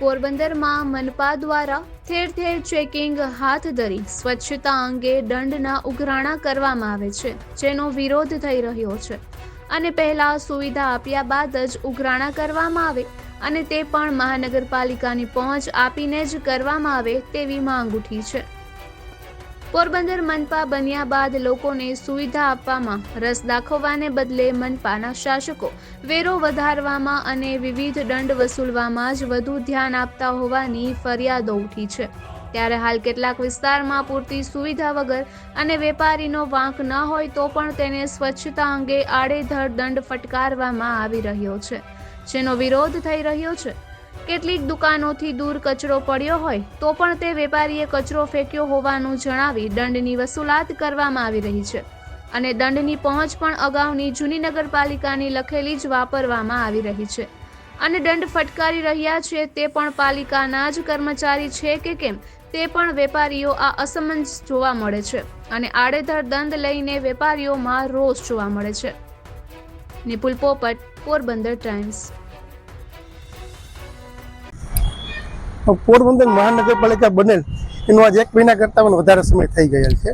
પોરબંદરમાં મનપા દ્વારા ઠેર ઠેર ચેકિંગ હાથ ધરી સ્વચ્છતા અંગે દંડના ઉઘરાણા કરવામાં આવે છે, જેનો વિરોધ થઈ રહ્યો છે. અને પહેલા સુવિધા આપ્યા બાદ જ ઉઘરાણા કરવામાં આવે અને તે પણ મહાનગરપાલિકાની પહોંચ આપીને જ કરવામાં આવે તેવી માંગ ઉઠી છે. પોરબંદર મનપા બન્યા બાદ લોકોને સુવિધા આપવામાં રસ દાખવવાને બદલે મનપાના શાસકો વેરો વધારવામાં અને વિવિધ દંડ વસૂલવામાં જ વધુ ધ્યાન આપતા હોવાની ફરિયાદો ઉઠી છે. ત્યારે હાલ કેટલાક વિસ્તારમાં પૂરતી સુવિધા વગર અને વેપારીનો વાંક ન હોય તો પણ તેને સ્વચ્છતા અંગે આડેધડ દંડ ફટકારવામાં આવી રહ્યો છે. જેનો વિરોધ થઈ રહ્યો છે. કેટલીક દુકાનોથી દૂર કચરો પડ્યો હોય, તો પણ તે વેપારીએ કચરો ફેંક્યો હોવાનું જણાવી દંડની વસૂલાત કરવામાં આવી રહી છે. અને દંડની પહોંચ પણ અગાઉની જૂની નગરપાલિકાની લખેલી જ વાપરવામાં આવી રહી છે. અને દંડ ફટકારી રહ્યા છે તે પણ પાલિકાના જ કર્મચારી છે કે કેમ, તે પણ વેપારીઓ આ અસમંજસ જોવા મળે છે. અને આડેધડ દંડ લઈને વેપારીઓમાં રોષ જોવા મળે છે. નિપુલ પોપટ, પોરબંદર ટાઈમ્સ. પોરબંદર મહાનગરપાલિકા બનેલ, એનો આજ એક મહિના કરતાં પણ વધારે સમય થઈ ગયેલ છે.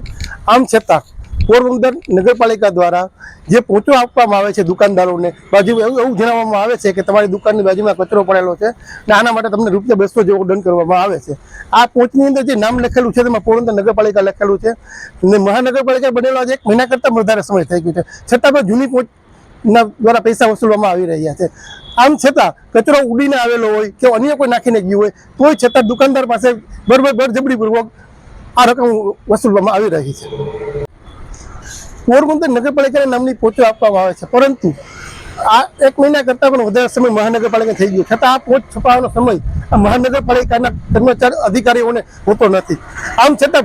આમ છતાં, પોરબંદર નગરપાલિકા દ્વારા જે પોચો આપવામાં આવે છે દુકાનદારોને, બાજુ એવું એવું જણાવવામાં આવે છે કે તમારી દુકાનની બાજુમાં કચરો પડેલો છે અને આના માટે તમને રૂપિયા બસો જેવો દંડ કરવામાં આવે છે. આ પોચની અંદર જે નામ લખેલું છે, તેમાં પોરબંદર નગરપાલિકા લખેલું છે અને મહાનગરપાલિકા બનેલો આજે એક મહિના કરતાં વધારે સમય થઈ ગયો છે. છતાં પણ જૂની પોચ ના દ્વારા પૈસા વસૂલવામાં આવી રહ્યા છે. આમ છતાં કચરો ઉડીને આવેલો હોય કે અન્ય કોઈ નાખીને ગયું હોય, તોય છતાં દુકાનદાર પાસે બરોબર બળજબરીપૂર્વક આ રકમ વસૂલવામાં આવી રહી છે. પોરબંદર નગરપાલિકાના નામની પોચો આપવામાં આવે છે. પરંતુ આ એક મહિના કરતાં પણ વધારે સમય મહાનગરપાલિકા થઈ ગયો. છતાં આ પોચ છપાવવાનો સમય આ મહાનગરપાલિકાના કર્મચારી અધિકારીઓને હોતો નથી. આમ છતાં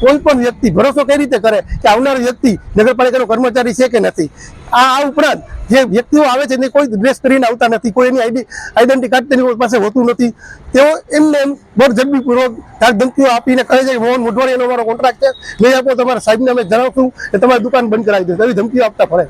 કોઈ પણ વ્યક્તિ ભરોસો કઈ રીતે કરે કે આવનાર વ્યક્તિ નગરપાલિકાનો કર્મચારી છે કે નથી? આ ઉપરાંત જે વ્યક્તિઓ આવે છે ને કોઈ ડ્રેસ કરીને આવતા નથી, કોઈ એની આઈડી આઈડેન્ટિટી કાર્ડ તેની પાસે હોતું નથી. તેઓ એમને એમ બળજબરીપૂર્વક ધાક ધમકીઓ આપીને કહે છે કે મોહન મોઢવાડીનો અમારો કોન્ટ્રાક્ટ છે. લઈ આપો, તમારા સાહેબને અમે જણાવશું કે તમારી દુકાન બંધ કરાવી દઉં એવી ધમકીઓ આપતા ફરે